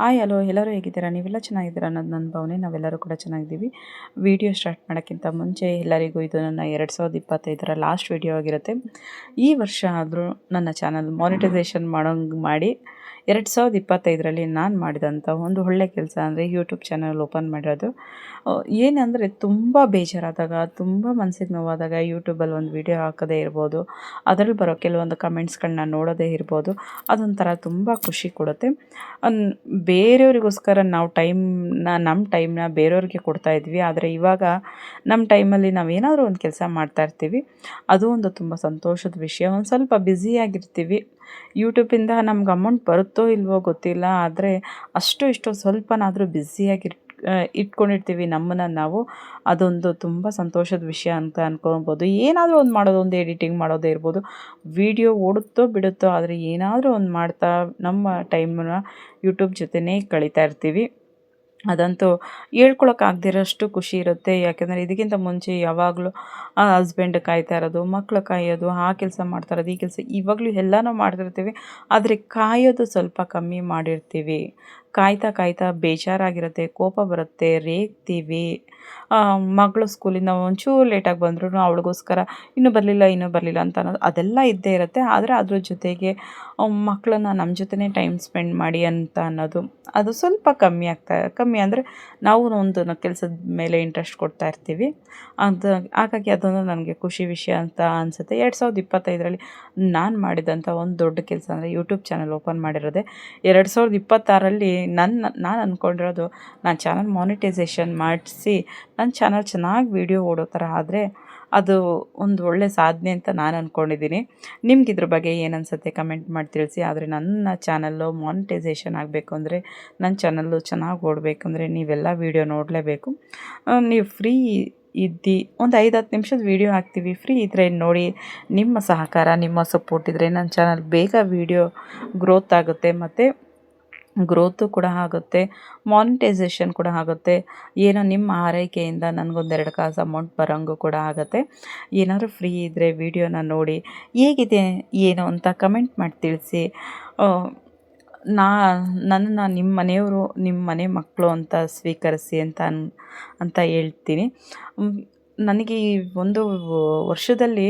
Hi hello ಎಲ್ಲರೂ ಹೇಗಿದ್ದೀರಾ? ನೀವೆಲ್ಲ ಚೆನ್ನಾಗಿದ್ದೀರಾ ಅನ್ನೋದು ನನ್ನ ಭಾವನೆ. ನಾವೆಲ್ಲರೂ ಕೂಡ ಚೆನ್ನಾಗಿದ್ದೀವಿ. ವಿಡಿಯೋ ಸ್ಟಾರ್ಟ್ ಮಾಡೋಕ್ಕಿಂತ ಮುಂಚೆ ಎಲ್ಲರಿಗೂ ಇದು ನನ್ನ ಎರಡು ಸಾವಿರದ ಇಪ್ಪತ್ತೈದರ ಲಾಸ್ಟ್ ವಿಡಿಯೋ ಆಗಿರುತ್ತೆ. ಈ ವರ್ಷ ಆದರೂ ನನ್ನ ಚಾನಲ್ ಮಾನಿಟೈಸೇಷನ್ ಮಾಡೋಂಗೆ ಮಾಡಿ ಎರಡು ಸಾವಿರದ ಇಪ್ಪತ್ತೈದರಲ್ಲಿ ನಾನು ಮಾಡಿದಂಥ ಒಂದು ಒಳ್ಳೆ ಕೆಲಸ ಅಂದರೆ ಯೂಟ್ಯೂಬ್ ಚಾನಲ್ ಓಪನ್ ಮಾಡಿರೋದು. ಏನಂದರೆ ತುಂಬ ಬೇಜಾರಾದಾಗ, ತುಂಬ ಮನಸ್ಸಿಗೆ ನೋವಾದಾಗ ಯೂಟ್ಯೂಬಲ್ಲಿ ಒಂದು ವಿಡಿಯೋ ಹಾಕೋದೇ ಇರ್ಬೋದು. ಅದರಲ್ಲಿ ಬರೋ ಕೆಲವೊಂದು ಕಮೆಂಟ್ಸ್ಗಳನ್ನ ನೋಡೋದೇ ಇರ್ಬೋದು. ಅದೊಂಥರ ತುಂಬ ಖುಷಿ ಕೊಡುತ್ತೆ. ಬೇರೆಯವರಿಗೋಸ್ಕರ ನಾವು ಟೈಮ್ನ, ನಮ್ಮ ಟೈಮ್ನ ಬೇರೆಯವ್ರಿಗೆ ಕೊಡ್ತಾ ಇದ್ವಿ. ಆದರೆ ಇವಾಗ ನಮ್ಮ ಟೈಮಲ್ಲಿ ನಾವು ಏನಾದರೂ ಒಂದು ಕೆಲಸ ಮಾಡ್ತಾ ಇರ್ತೀವಿ. ಅದು ಒಂದು ತುಂಬ ಸಂತೋಷದ ವಿಷಯ. ಒಂದು ಸ್ವಲ್ಪ ಬ್ಯುಸಿಯಾಗಿರ್ತೀವಿ ಯೂಟ್ಯೂಬಿಂದ ನಮ್ಗೆ ಅಮೌಂಟ್ ಬರುತ್ತೋ ಇಲ್ವೋ ಗೊತ್ತಿಲ್ಲ, ಆದರೆ ಅಷ್ಟು ಇಷ್ಟು ಸ್ವಲ್ಪನಾದರೂ ಬ್ಯುಸಿಯಾಗಿ ಇಟ್ಕೊಂಡಿರ್ತೀವಿ ನಮ್ಮನ್ನು ನಾವು. ಅದೊಂದು ತುಂಬ ಸಂತೋಷದ ವಿಷಯ ಅಂತ ಅನ್ಕೊಬೋದು. ಏನಾದರೂ ಒಂದು ಮಾಡೋದು, ಒಂದು ಎಡಿಟಿಂಗ್ ಮಾಡೋದೇ ಇರ್ಬೋದು. ವಿಡಿಯೋ ಓಡುತ್ತೋ ಬಿಡುತ್ತೋ ಆದರೆ ಏನಾದರೂ ಒಂದು ಮಾಡ್ತಾ ನಮ್ಮ ಟೈಮನ್ನ ಯೂಟ್ಯೂಬ್ ಜೊತೆನೇ ಕಳೀತಾ ಇರ್ತೀವಿ. ಅದಂತೂ ಹೇಳ್ಕೊಳಕ್ಕಾಗ್ದಿರೋಷ್ಟು ಖುಷಿ ಇರುತ್ತೆ. ಯಾಕೆಂದರೆ ಇದಕ್ಕಿಂತ ಮುಂಚೆ ಯಾವಾಗಲೂ ಆ ಹಸ್ಬೆಂಡ್ ಕಾಯ್ತಾ ಇರೋದು ಮಕ್ಕಳು ಕಾಯೋದು, ಆ ಕೆಲಸ ಮಾಡ್ತಾ ಇರೋದು, ಈ ಕೆಲಸ ಇವಾಗಲೂ ಎಲ್ಲನೂ ಮಾಡ್ತಿರ್ತೀವಿ. ಆದರೆ ಕಾಯೋದು ಸ್ವಲ್ಪ ಕಮ್ಮಿ ಮಾಡಿರ್ತೀವಿ. ಕಾಯ್ತಾ ಕಾಯ್ತಾ ಬೇಜಾರಾಗಿರುತ್ತೆ, ಕೋಪ ಬರುತ್ತೆ, ರೇಗ್ತೀವಿ. ಮಗಳು ಸ್ಕೂಲಿಂದ ಒಂಚೂರು ಲೇಟಾಗಿ ಬಂದ್ರೂ ಅವಳಿಗೋಸ್ಕರ ಇನ್ನೂ ಬರಲಿಲ್ಲ ಇನ್ನೂ ಬರಲಿಲ್ಲ ಅಂತ ಅನ್ನೋದು ಅದೆಲ್ಲ ಇದ್ದೇ ಇರುತ್ತೆ. ಆದರೆ ಅದ್ರ ಜೊತೆಗೆ ಮಕ್ಕಳನ್ನ ನಮ್ಮ ಜೊತೆನೇ ಟೈಮ್ ಸ್ಪೆಂಡ್ ಮಾಡಿ ಅಂತ ಅನ್ನೋದು ಅದು ಸ್ವಲ್ಪ ಕಮ್ಮಿ ಆಗ್ತಾ, ಕಮ್ಮಿ ಅಂದರೆ ನಾವು ಒಂದು ಕೆಲಸದ ಮೇಲೆ ಇಂಟ್ರೆಸ್ಟ್ ಕೊಡ್ತಾ ಇರ್ತೀವಿ. ಅದು, ಹಾಗಾಗಿ ಅದೊಂದು ನನಗೆ ಖುಷಿ ವಿಷಯ ಅಂತ ಅನಿಸುತ್ತೆ. ಎರಡು ಸಾವಿರದ ಇಪ್ಪತ್ತೈದರಲ್ಲಿ ನಾನು ಮಾಡಿದಂಥ ಒಂದು ದೊಡ್ಡ ಕೆಲಸ ಅಂದರೆ ಯೂಟ್ಯೂಬ್ ಚಾನಲ್ ಓಪನ್ ಮಾಡಿರೋದೆ. ಎರಡು ಸಾವಿರದ ಇಪ್ಪತ್ತಾರಲ್ಲಿ ನನ್ನ, ನಾನು ಅಂದ್ಕೊಂಡಿರೋದು ನಾನು ಚಾನಲ್ ಮಾನಿಟೈಸೇಷನ್ ಮಾಡಿಸಿ ನನ್ನ ಚಾನಲ್ ಚೆನ್ನಾಗಿ ವೀಡಿಯೋ ಓಡೋ ಥರ ಆದರೆ ಅದು ಒಂದು ಒಳ್ಳೆಯ ಸಾಧನೆ ಅಂತ ನಾನು ಅಂದ್ಕೊಂಡಿದ್ದೀನಿ ನಿಮ್ಗೆ ಇದ್ರ ಬಗ್ಗೆ ಏನನ್ಸುತ್ತೆ ಕಮೆಂಟ್ ಮಾಡಿ ತಿಳಿಸಿ. ಆದರೆ ನನ್ನ ಚಾನಲ್ಲು ಮಾನಿಟೈಸೇಷನ್ ಆಗಬೇಕು ಅಂದರೆ ನನ್ನ ಚಾನಲ್ಲು ಚೆನ್ನಾಗಿ ಓಡಬೇಕಂದ್ರೆ ನೀವೆಲ್ಲ ವೀಡಿಯೋ ನೋಡಲೇಬೇಕು. ನೀವು ಫ್ರೀ ಇದ್ದಿ, ಒಂದು ಐದು ಹತ್ತು ನಿಮಿಷದ ವೀಡಿಯೋ ಹಾಕ್ತೀವಿ. ಫ್ರೀ ಇದ್ದರೆ ನೋಡಿ, ನಿಮ್ಮ ಸಹಕಾರ, ನಿಮ್ಮ ಸಪೋರ್ಟ್ ಇದ್ದರೆ ನನ್ನ ಚಾನಲ್ ಬೇಗ ವೀಡಿಯೋ ಗ್ರೋತ್ ಆಗುತ್ತೆ. ಮತ್ತು ಗ್ರೋತು ಕೂಡ ಆಗುತ್ತೆ ಮಾನಿಟೈಸೇಷನ್ ಕೂಡ ಆಗುತ್ತೆ. ಏನೋ ನಿಮ್ಮ ಆರೈಕೆಯಿಂದ ನನಗೊಂದೆರಡು ಕಾಸು ಅಮೌಂಟ್ ಬರೋಂಗು ಕೂಡ ಆಗುತ್ತೆ. ಏನಾದರೂ ಫ್ರೀ ಇದ್ದರೆ ವೀಡಿಯೋನ ನೋಡಿ, ಹೇಗಿದೆ, ಏನು ಅಂತ ಕಮೆಂಟ್ ಮಾಡಿ ತಿಳಿಸಿ. ನಾ, ನನ್ನನ್ನು ನಿಮ್ಮ ಮನೆಯವರು, ನಿಮ್ಮ ಮನೆ ಮಕ್ಕಳು ಅಂತ ಸ್ವೀಕರಿಸಿ ಅಂತ ಅಂತ ಹೇಳ್ತೀನಿ. ನನಗೆ ಈ ಒಂದು ವರ್ಷದಲ್ಲಿ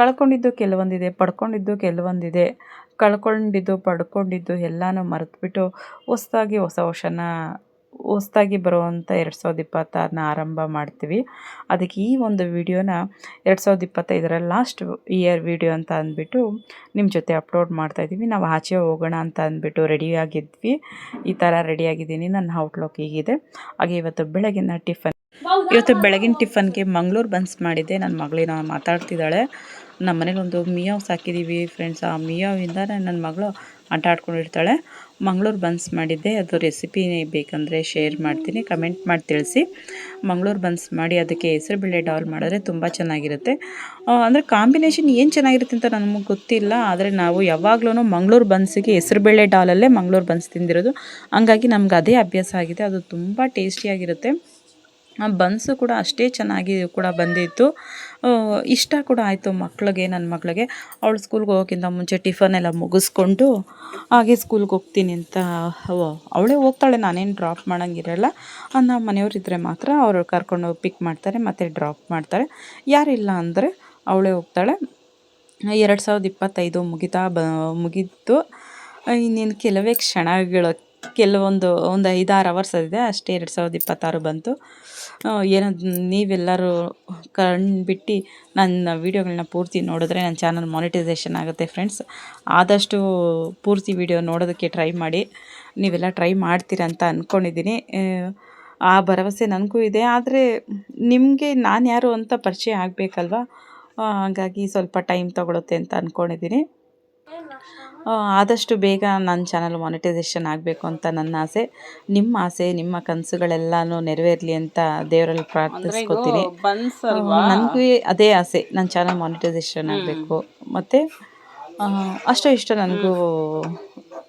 ಕಳ್ಕೊಂಡಿದ್ದು ಕೆಲವೊಂದಿದೆ, ಪಡ್ಕೊಂಡಿದ್ದು ಕೆಲವೊಂದಿದೆ. ಕಳ್ಕೊಂಡಿದ್ದು, ಪಡ್ಕೊಂಡಿದ್ದು ಎಲ್ಲನೂ ಮರೆತುಬಿಟ್ಟು ಹೊಸದಾಗಿ ಹೊಸ ವರ್ಷನ, ಹೊಸದಾಗಿ ಬರುವಂಥ ಎರಡು ಸಾವಿರದ ಇಪ್ಪತ್ತಾರನ್ನ ಆರಂಭ ಮಾಡ್ತೀವಿ. ಅದಕ್ಕೆ ಈ ಒಂದು ವಿಡಿಯೋನ ಎರಡು ಸಾವಿರದ ಇಪ್ಪತ್ತೈದರ ಲಾಸ್ಟ್ ಇಯರ್ ವಿಡಿಯೋ ಅಂತ ಅಂದ್ಬಿಟ್ಟು ನಿಮ್ಮ ಜೊತೆ ಅಪ್ಲೋಡ್ ಮಾಡ್ತಾಯಿದ್ದೀವಿ ನಾವು ಆಚೆ ಹೋಗೋಣ ಅಂತ ಅಂದ್ಬಿಟ್ಟು ರೆಡಿಯಾಗಿದ್ವಿ ಈ ಥರ ರೆಡಿಯಾಗಿದ್ದೀನಿ ನನ್ನ ಔಟ್ಲುಕ್ ಹೀಗಿದೆ. ಹಾಗೆ ಇವತ್ತು ಬೆಳಗಿನ ಟಿಫನ್ ಇವತ್ತು ಬೆಳಗಿನ ಟಿಫನ್ಗೆ ಮಂಗಳೂರು ಬನ್ಸ್ ಮಾಡಿದ್ದೆ. ನನ್ನ ಮಗಳಿನ ಮಾತಾಡ್ತಿದ್ದಾಳೆ. ನಮ್ಮ ಮನೇಲಿ ಒಂದು ಮಿಯಾವ್ ಸಾಕಿದ್ದೀವಿ ಫ್ರೆಂಡ್ಸ್ ಆ ಮಿಯಾವಿಂದ ನನ್ನ ಮಗಳು ಆಟ ಆಡ್ಕೊಂಡಿರ್ತಾಳೆ. ಮಂಗಳೂರು ಬನ್ಸ್ ಮಾಡಿದ್ದೆ. ಅದು ರೆಸಿಪಿ ಬೇಕಂದರೆ ಶೇರ್ ಮಾಡ್ತೀನಿ. ಕಮೆಂಟ್ ಮಾಡಿ ತಿಳಿಸಿ. ಮಂಗಳೂರು ಬನ್ಸ್ ಮಾಡಿ ಅದಕ್ಕೆ ಹೆಸರುಬೇಳೆ ಡಾಲ್ ಮಾಡಿದ್ರೆ ತುಂಬ ಚೆನ್ನಾಗಿರುತ್ತೆ. ಅಂದರೆ ಕಾಂಬಿನೇಷನ್ ಏನು ಚೆನ್ನಾಗಿರುತ್ತೆ ಅಂತ ನಮಗೆ ಗೊತ್ತಿಲ್ಲ. ಆದರೆ ನಾವು ಯಾವಾಗಲೂ ಮಂಗಳೂರು ಬನ್ಸಿಗೆ ಹೆಸರುಬೇಳೆ ಡಾಲಲ್ಲೇ ಮಂಗಳೂರು ಬನ್ಸ್ ತಿಂದಿರೋದು. ಹಂಗಾಗಿ ನಮ್ಗೆ ಅದೇ ಅಭ್ಯಾಸ ಆಗಿದೆ. ಅದು ತುಂಬ ಟೇಸ್ಟಿಯಾಗಿರುತ್ತೆ ಬನ್ಸು ಕೂಡ ಅಷ್ಟೇ ಚೆನ್ನಾಗಿ ಕೂಡ ಬಂದಿತ್ತು. ಇಷ್ಟ ಕೂಡ ಆಯಿತು ಮಕ್ಳಿಗೆ ನನ್ನ ಮಗಳಿಗೆ ಅವಳು ಸ್ಕೂಲ್ಗೆ ಹೋಗೋಕ್ಕಿಂತ ಮುಂಚೆ ಟಿಫನ್ ಎಲ್ಲ ಮುಗಿಸ್ಕೊಂಡು ಹಾಗೆ ಸ್ಕೂಲ್ಗೆ ಹೋಗ್ತೀನಿ ಅಂತ ಅವಳೇ ಹೋಗ್ತಾಳೆ, ನಾನೇನು ಡ್ರಾಪ್ ಮಾಡೋಂಗಿರಲ್ಲ. ನಮ್ಮ ಮನೆಯವರಿದ್ದರೆ ಮಾತ್ರ ಅವರು ಕರ್ಕೊಂಡು ಪಿಕ್ ಮಾಡ್ತಾರೆ, ಮತ್ತು ಡ್ರಾಪ್ ಮಾಡ್ತಾರೆ. ಯಾರಿಲ್ಲ ಅಂದರೆ ಅವಳೇ ಹೋಗ್ತಾಳೆ. ಎರಡು ಸಾವಿರದ ಇಪ್ಪತ್ತೈದು ಮುಗಿತಾ ಬ ಮುಗೀತು ಇನ್ನೇನು ಕೆಲವೇ ಕ್ಷಣಗಳು ಕೆಲವೊಂದು ಒಂದು ಐದಾರು ಅವರ್ಸ್ ಇದೆ ಅಷ್ಟೇ ಎರಡು ಸಾವಿರದ ಇಪ್ಪತ್ತಾರು ಬಂತು. ಏನೋ ನೀವೆಲ್ಲರೂ ಕಣ್ಬಿಟ್ಟು ನನ್ನ ವೀಡಿಯೋಗಳನ್ನ ಪೂರ್ತಿ ನೋಡಿದ್ರೆ ನನ್ನ ಚಾನಲ್ ಮಾನಿಟೈಸೇಷನ್ ಆಗುತ್ತೆ ಫ್ರೆಂಡ್ಸ್ ಆದಷ್ಟು ಪೂರ್ತಿ ವೀಡಿಯೋ ನೋಡೋದಕ್ಕೆ ಟ್ರೈ ಮಾಡಿ. ನೀವೆಲ್ಲ ಟ್ರೈ ಮಾಡ್ತೀರ ಅಂತ ಅಂದ್ಕೊಂಡಿದ್ದೀನಿ ಆ ಭರವಸೆ ನನಗೂ ಇದೆ. ಆದರೆ ನಿಮಗೆ ನಾನು ಯಾರು ಅಂತ ಪರಿಚಯ ಆಗಬೇಕಲ್ವ? ಹಾಗಾಗಿ ಸ್ವಲ್ಪ ಟೈಮ್ ತೊಗೊಳುತ್ತೆ ಅಂತ ಅಂದ್ಕೊಂಡಿದ್ದೀನಿ ಆದಷ್ಟು ಬೇಗ ನನ್ನ ಚಾನಲ್ ಮಾನಿಟೈಸೇಷನ್ ಆಗಬೇಕು ಅಂತ ನನ್ನ ಆಸೆ. ನಿಮ್ಮ ಆಸೆ ನಿಮ್ಮ ಕನಸುಗಳೆಲ್ಲನೂ ನೆರವೇರಲಿ ಅಂತ ದೇವರಲ್ಲಿ ಪ್ರಾರ್ಥಿಸ್ಕೊತೀನಿ. ನನಗೂ ಅದೇ ಆಸೆ ನನ್ನ ಚಾನಲ್ ಮಾನಿಟೈಸೇಷನ್ ಆಗಬೇಕು. ಮತ್ತು ಅಷ್ಟೋ ಇಷ್ಟ ನನಗೂ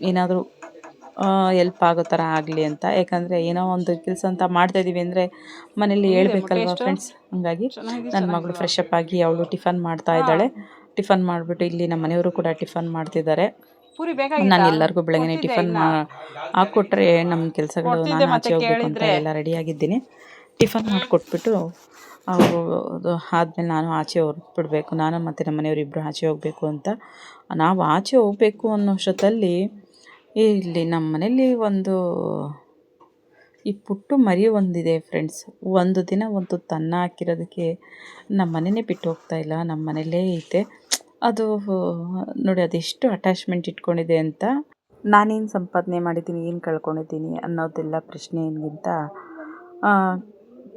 ಏನಾದರೂ ಎಲ್ಪ್ ಆಗೋ ಥರ ಆಗಲಿ ಅಂತ. ಯಾಕಂದರೆ ಏನೋ ಒಂದು ಕೆಲಸ ಅಂತ ಮಾಡ್ತಾಯಿದ್ದೀವಿ ಅಂದರೆ ಮನೇಲಿ ಹೇಳ್ಬೇಕಲ್ವ ಫ್ರೆಂಡ್ಸ್ ಹಾಗಾಗಿ ನನ್ನ ಮಗಳು ಫ್ರೆಶ್ ಅಪ್ ಆಗಿ ಅವಳು ಟಿಫನ್ ಮಾಡ್ತಾ ಇದ್ದಾಳೆ. ಟಿಫನ್ ಮಾಡಿಬಿಟ್ಟು ಇಲ್ಲಿ ನಮ್ಮ ಮನೆಯವರು ಕೂಡ ಟಿಫನ್ ಮಾಡ್ತಿದ್ದಾರೆ. ನಾನು ಎಲ್ಲರಿಗೂ ಬೆಳಗ್ಗೆ ಟಿಫನ್. ಹಾಕ್ಕೊಟ್ರೆ ನಮ್ಮ ಕೆಲಸಗಳು ನಾನು ಆಚೆ ಹೋಗ್ಬೇಕು ಅಂತ. ಎಲ್ಲ ರೆಡಿಯಾಗಿದ್ದೀನಿ ಟಿಫನ್ ಮಾಡಿಕೊಟ್ಬಿಟ್ಟು ಅವರು ಆದಮೇಲೆ ನಾನು ಆಚೆ ಹೊರಟ್ಬಿಡ್ಬೇಕು. ನಾನು ಮತ್ತು ನಮ್ಮ ಮನೆಯವರು ಇಬ್ಬರು ಆಚೆ ಹೋಗಬೇಕು ಅಂತ. ನಾವು ಆಚೆ ಹೋಗಬೇಕು ಅನ್ನೋ ಅಷ್ಟೊತ್ತಲ್ಲಿ ಇಲ್ಲಿ ನಮ್ಮ ಮನೇಲಿ ಒಂದು ಈ ಪುಟ್ಟು ಮರಿ ಒಂದಿದೆ ಫ್ರೆಂಡ್ಸ್ ಒಂದು ದಿನ ಒಂದು ತನ್ನ ಹಾಕಿರೋದಕ್ಕೆ ನಮ್ಮ ಮನೆಯೇ ಬಿಟ್ಟು ಹೋಗ್ತಾ ಇಲ್ಲ ನಮ್ಮ ಮನೇಲೇ ಐತೆ. ಅದು, ನೋಡಿ, ಅದೆಷ್ಟು ಅಟ್ಯಾಚ್ಮೆಂಟ್ ಇಟ್ಕೊಂಡಿದೆ ಅಂತ. ನಾನೇನು ಸಂಪಾದನೆ ಮಾಡಿದ್ದೀನಿ, ಏನು ಕಳ್ಕೊಂಡಿದ್ದೀನಿ ಅನ್ನೋದೆಲ್ಲ ಪ್ರಶ್ನೆ ಏನಿಗಿಂತ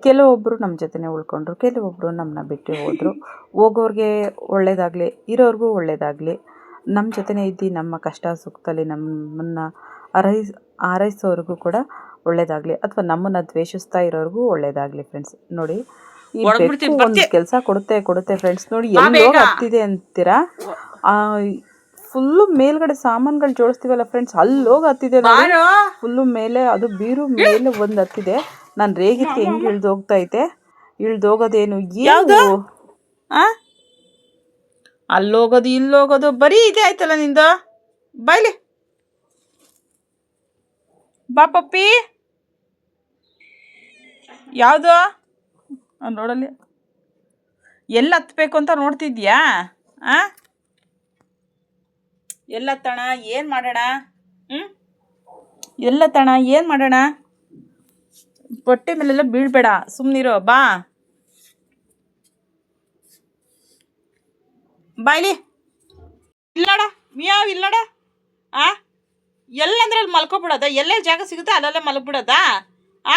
ಕೆಲವೊಬ್ಬರು ನಮ್ಮ ಜೊತೆನೇ ಉಳ್ಕೊಂಡ್ರು ಕೆಲವೊಬ್ಬರು ನಮ್ಮನ್ನ ಬಿಟ್ಟು ಹೋದರು. ಹೋಗೋರಿಗೆ ಒಳ್ಳೆಯದಾಗಲಿ ಇರೋರಿಗೂ ಒಳ್ಳೆಯದಾಗಲಿ ನಮ್ಮ ಜೊತೆನೇ ಇದ್ದು, ನಮ್ಮ ಕಷ್ಟ ಸುಖದಲ್ಲಿ ನಮ್ಮನ್ನು ಅರೈಸ್ ಹಾರೈಸೋರಿಗೂ ಕೂಡ ಒಳ್ಳೇದಾಗಲಿ ಅಥವಾ ನಮ್ಮನ್ನು ದ್ವೇಷಿಸ್ತಾ ಇರೋರಿಗೂ ಒಳ್ಳೇದಾಗ್ಲಿ ಫ್ರೆಂಡ್ಸ್ ನೋಡಿ ಈ ಬೆಕ್ಕು ಒಂದು ಕೆಲಸ ಕೊಡುತ್ತೆ ಕೊಡುತ್ತೆ ಫ್ರೆಂಡ್ಸ್ ನೋಡಿ ಎಲ್ಲೋ. ಹತ್ತಿದೆ ಅಂತೀರಾ? ಫುಲ್ಲು ಮೇಲ್ಗಡೆ ಸಾಮಾನುಗಳು ಜೋಡಿಸ್ತೀವಲ್ಲ ಫ್ರೆಂಡ್ಸ್ ಅಲ್ಲಿ ಹೋಗಿ ಹತ್ತಿದೆ ನೋಡಿ ಫುಲ್ಲು ಮೇಲೆ ಅದು ಬೀರು ಮೇಲೆ ಒಂದು ಹತ್ತಿದೆ. ನಾನು ರೇಗಿಕ್ಕೆ ಹೆಂಗೆ ಇಳ್ದು ಹೋಗ್ತಾ ಐತೆ ಇಳ್ದು ಹೋಗೋದೇನು? ಯಾವ್ದು? ಆ? ಅಲ್ಲೋಗೋದು ಇಲ್ಲೋಗೋದು ಬರೀ ಇದೆ ಆಯ್ತಲ್ಲ ನಿಂದು? ಬಾಯ್ಲಿ ಬಾ ಪಪ್ಪಿ. ಯಾವುದು? ನೋಡಲಿ ಎಲ್ಲಿ ಹತ್ಬೇಕು ಅಂತ ನೋಡ್ತಿದ್ಯಾ? ಆ? ಎಲ್ಲ ತಣ ಏನು ಮಾಡೋಣ? ಹ್ಞೂ ಎಲ್ಲ ತಣ ಏನು ಮಾಡೋಣ? ಬಟ್ಟೆ ಮೇಲೆಲ್ಲ ಬೀಳ್ಬೇಡ. ಸುಮ್ಮನಿರೋ ಬಾ. ಬಾಯ್ಲಿ ಇಲ್ಲಡ, ಮಿಯಾವ್ ಇಲ್ಲಡ? ಆ? ಎಲ್ಲಂದ್ರೆ ಅಲ್ಲಿ ಮಲ್ಕೊಬಿಡೋದ? ಎಲ್ಲೇ ಜಾಗ ಸಿಗುತ್ತೆ ಅಲ್ಲಲ್ಲೇ ಮಲ್ಕೊಬಿಡೋದಾ? ಆ?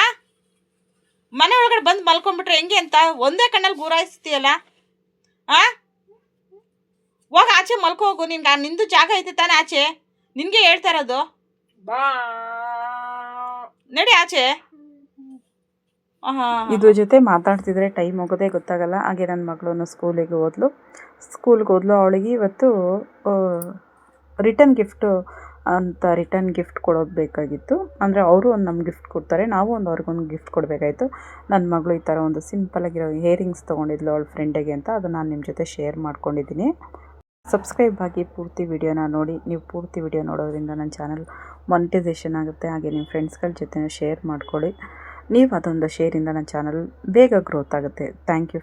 ಮನೆ ಒಳಗಡೆ ಬಂದು ಮಲ್ಕೊಂಡ್ಬಿಟ್ರೆ ಹೆಂಗೆ ಅಂತ? ಒಂದೇ ಕಣ್ಣಲ್ಲಿ ಗುರಾಯಿಸ್ತೀಯಲ್ಲ? ಆ? ಹೋಗ ಆಚೆ ಮಲ್ಕೋ ಹೋಗು. ನಿನ್ಗೆ ನಿಂದು ಜಾಗ ಐತೆ ತಾನೇ ಆಚೆ. ನಿನಗೆ ಹೇಳ್ತಾ ಇರೋದು. ಬಾ. ನಡಿ ಆಚೆ. ಇದ್ರ ಜೊತೆ ಮಾತಾಡ್ತಿದ್ರೆ ಟೈಮ್ ಹೋಗೋದೇ ಗೊತ್ತಾಗಲ್ಲ. ಹಾಗೆ ನನ್ನ ಮಗಳನ್ನು ಸ್ಕೂಲಿಗೆ ಹೋದ್ಲು. ಸ್ಕೂಲ್ಗೆ ಹೋದ್ಲು. ಅವಳಿಗೆ ಇವತ್ತು ರಿಟರ್ನ್ ಗಿಫ್ಟು ಅಂತ ರಿಟರ್ನ್ ಗಿಫ್ಟ್ ಕೊಡೋದು ಬೇಕಾಗಿತ್ತು. ಅಂದರೆ ಅವರು ಒಂದು ನಮ್ಗೆ ಗಿಫ್ಟ್ ಕೊಡ್ತಾರೆ, ನಾವು ಒಂದು ಅವ್ರಿಗೊಂದು ಗಿಫ್ಟ್ ಕೊಡಬೇಕಾಯ್ತು. ನನ್ನ ಮಗಳು ಈ ಥರ ಒಂದು ಸಿಂಪಲಾಗಿರೋ ಹೇರಿಂಗ್ಸ್ ತೊಗೊಂಡಿದ್ಲು ಅವಳ ಫ್ರೆಂಡಿಗೆ ಅಂತ ಅದು ನಾನು ನಿಮ್ಮ ಜೊತೆ ಶೇರ್ ಮಾಡ್ಕೊಂಡಿದ್ದೀನಿ. ಸಬ್ಸ್ಕ್ರೈಬ್ ಆಗಿ ಪೂರ್ತಿ ವಿಡಿಯೋನ ನೋಡಿ. ನೀವು ಪೂರ್ತಿ ವಿಡಿಯೋ ನೋಡೋದ್ರಿಂದ ನನ್ನ ಚಾನಲ್ ಮೊನಿಟೈಸೇಷನ್ ಆಗುತ್ತೆ. ಹಾಗೆ ನಿಮ್ಮ ಫ್ರೆಂಡ್ಸ್ಗಳ ಜೊತೆ ಶೇರ್ ಮಾಡ್ಕೊಳ್ಳಿ. ನೀವು ಅದೊಂದು ಶೇರಿಂದ ನನ್ನ ಚಾನಲ್ ಬೇಗ ಗ್ರೋತ್ ಆಗುತ್ತೆ. Thank you